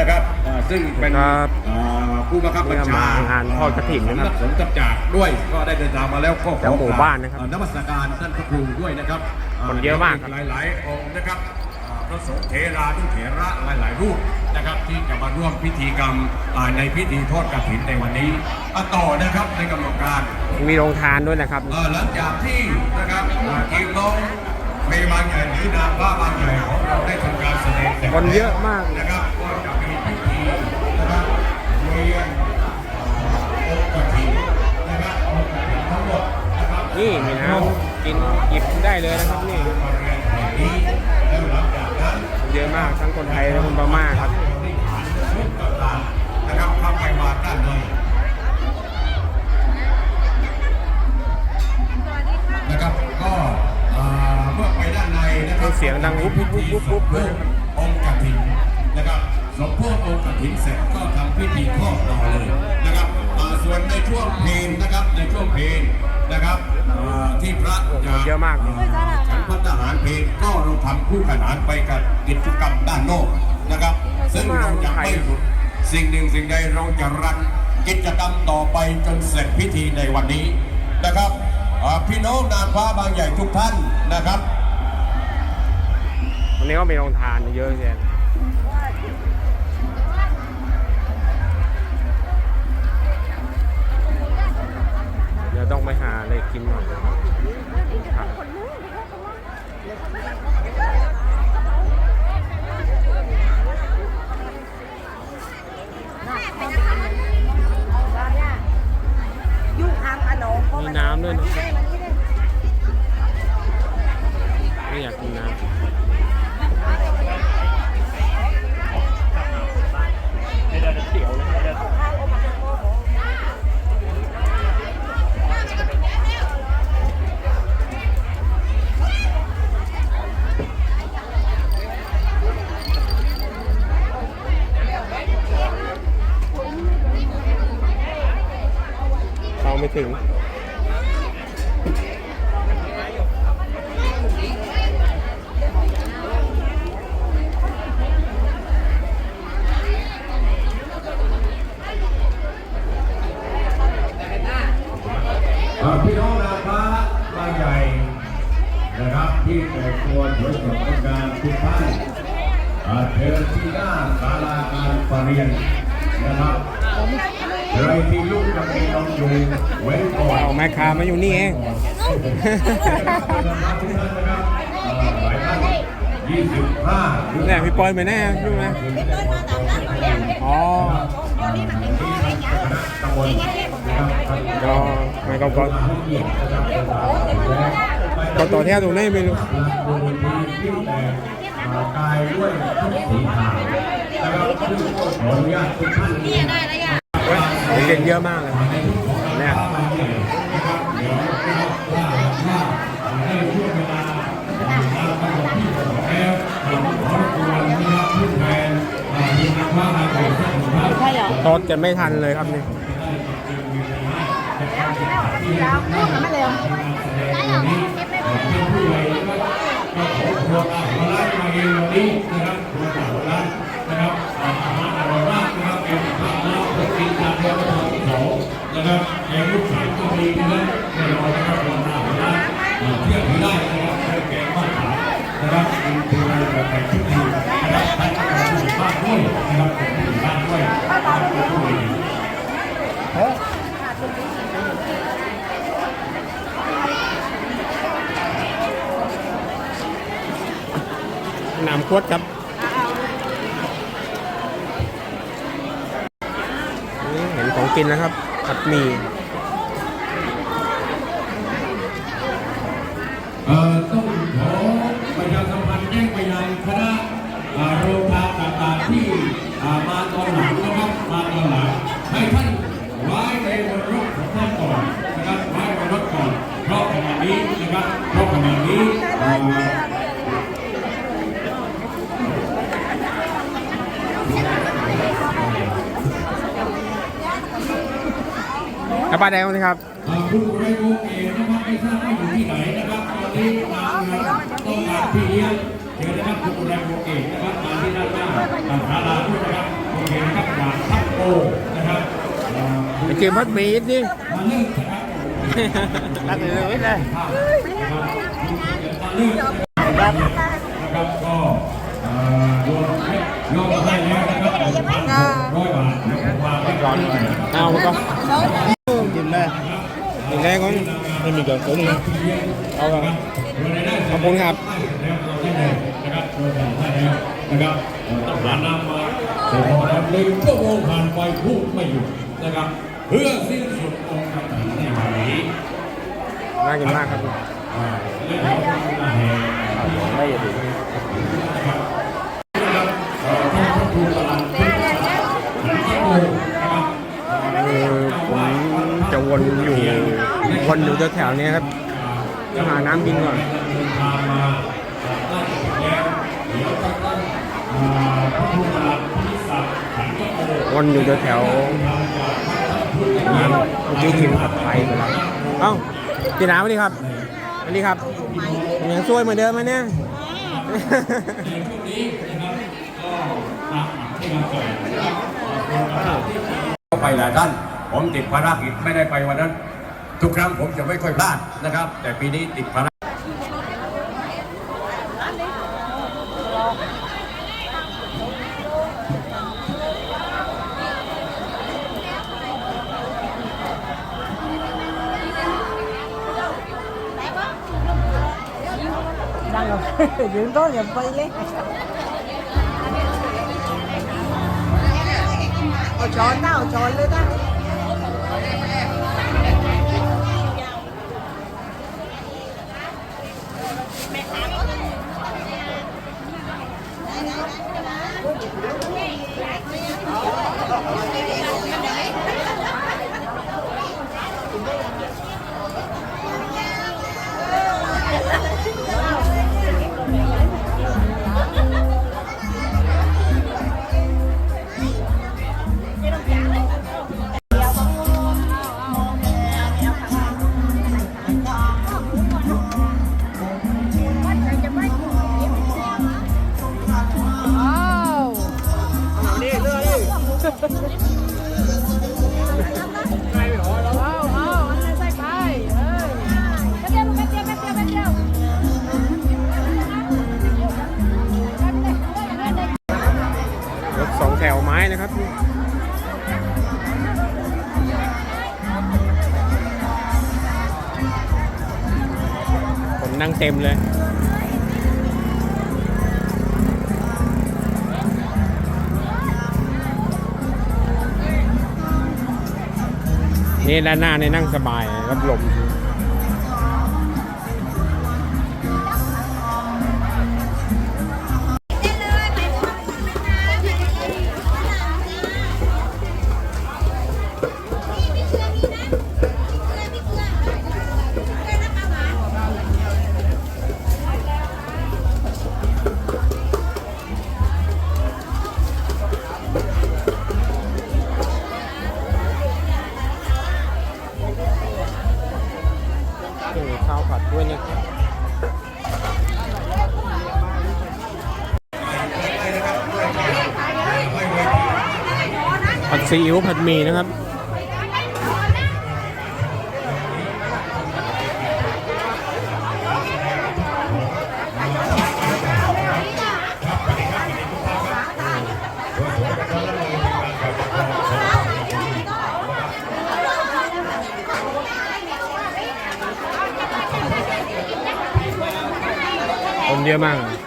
นะครับอ่าซึ่งเป็นครับอ่าผู้บังคับบัญชาเนี่ยมางานทอดกฐินนะครับสำนักสงฆ์จับจากด้วยก็ได้เดินทางมาแล้วก็ขอจากหมู่บ้านนะครับอ่นมัสการท่านพระครูด้วยนะครับคนเยอะมากครับ หลายๆองค์นะครับอ่าพระสงฆ์เทราทุกเถระหลายๆ รูปนะครับที่จะมาร่วมพิธีกรรมอ่าในพิธีทอดกฐินในวันนี้อะต่อนะครับในกำหนดการ มีโรงทานด้วยนะครับ เอ่อหลังจากที่นะครับอ่าทีมน้องเพลงบางใหญ่หรือนางบ้าบางใหญ่ของเราได้ทำการแสดงสร็จคนเยอะมาก นะครับก็จะมี นเอ่อองค์กฐินนะครับองค์กฐินทั้งหมดนะครับนี่มีน้ำกินหยิบได้เลยนะครับนี่มาเรียนแห่งนี้แล้วหลังจากนั้นเยอะมากทั้งคนไทยและคนพม่าครับที่ฐานชุดต่างๆนะครับเข้าไปวางด้านในนะครับก็อ่าเมื่อไปด้านในนะครับเสียงดังวุบวุบวุบวุบวุบเลย สมโพธิองค์กฐินเสร็จก็ทำพิธีครอบต่อเลยนะครับอ่าส่วนในช่วงเพลนนะครับในช่วงเพลนนะครับอ่าที่พระจะเยอะมากฉันพัฒหารเพลงก็เราทำคู่ขนานไปกับกิจกรรมด้านนอกนะครับ ซึ่งเราจะไม่หยุดสิ่งหนึ่งสิ่งใดเราจะรันกิจกรรมต่อไปจนเสร็จพิธีในวันนี้นะครับอ่าพี่น้องนางฟ้าบางใหญ่ทุกท่านนะครับ วันนี้ก็มีโรงทานเยอะแยะ ต้องไปหาอะไรกินหน่อยครับยุ่งทางขนมมีน้ำด้วยนะไม่อยากกินน้ำเรา ไม่ถึงพี่น้องนางฟ้าบางใหญ่นะครับ ที่แต่งตัวสวยสดงดงามทุกท่านเชิญที่หน้าศาลาการประเรียนนะครับ ใครที่ลูกจะมีน้องอยู่ไว้ก่อนเอาแม่ค้ามาอยู่นี่เองยี่สิบห้าเนี่ยพี่ปอยไปแน่ใช่ไหมอ๋อตำบลนะครับก็ไม่ก็ก็ก็ต่อแถวตรงไหนี้ไม่รู้โดยมีที่แต่กายด้วยทุกสีขาวนะครับซึ่งขออนุญาตทุกท่านนี่ได้แล้วยังเฮ้ยเด็กๆเยอะมากเลยเนี่ยใช่เหรอโต๊ดกันไม่ทันเลยครับนี่แล้วพูดกันไม่เร็วได้เหรอเก็บไม่หมด น้ำขวดครับนี่เห็นของกินนะครับผัดหมี่เอ่อต้องขอประชาสัมพันธ์แจ้งไปยังคณะอ่าโรงทานต่างๆที่อ่ามาตอนหลังนะครับ กระปาแดงนะครับอ่าคุณไรวงเอกนะครับไม่ทราบว่าอยู่ที่ไหนนะครับตอนนี้มางานต้องการพี่เลี้ยงเดี๋ยวนะครับคุณไรวงเอกนะครับมาที่ด้านหน้าอ่าศาลาด้วยนะครับขอเองครับจากทัพโปนะครับเกมพัดหมีอีกนี่มาเลิกนะครับรักเลยเลยนะครับนะครับก็เอ่อรวมยอดให้แล้วนะครับร้อยบาทนะครับวางไว้ก่อนเอาไปก่อน นได้กินได้ก่อนไม่มีเกินกุ้นเอาครับขอบคุณครับนะครับนะครับเอ่อต้องกานำมาเฉพาะหนึ่งชั่วโมงผ่านไปพูดไม่หยุดนะครับ เพื่อสิ้นสุดองค์กฐิในวันนี้น่ากินมากครับอ่าเรื่องของการแห่ได้ยังดีนะครับเอ่อท่านพระครูกำลังพุท วนอยู่วนอยู่แถวๆเนี้ยครับจะหาน้ำกินก่อนวันอยู่แถวๆร้านยืกินผัดไทยไปแล้วเอ้าพี่น้ำสวัสดีครับสวัสดีครับยังซวยเหมือนเดิมไหมเนี่ยเข้าไปหลายท่าน ผมติดภารกิจไม่ได้ไปวันนั้น ทุกครั้งผมจะไม่ค่อยพลาดนะครับ แต่ปีนี้ติดภารนั่งยืนต้นอย่าไปเลยเอาช้อนหน้าเอาช้อนเลยนะ รถสองแถวไม้นะครับคนนั่งเต็มเลย นี่ด้านหน้านี่นั่งสบายรับลม ซีอิ๊วผัดหมี่นะครับคนเยอะมากเลย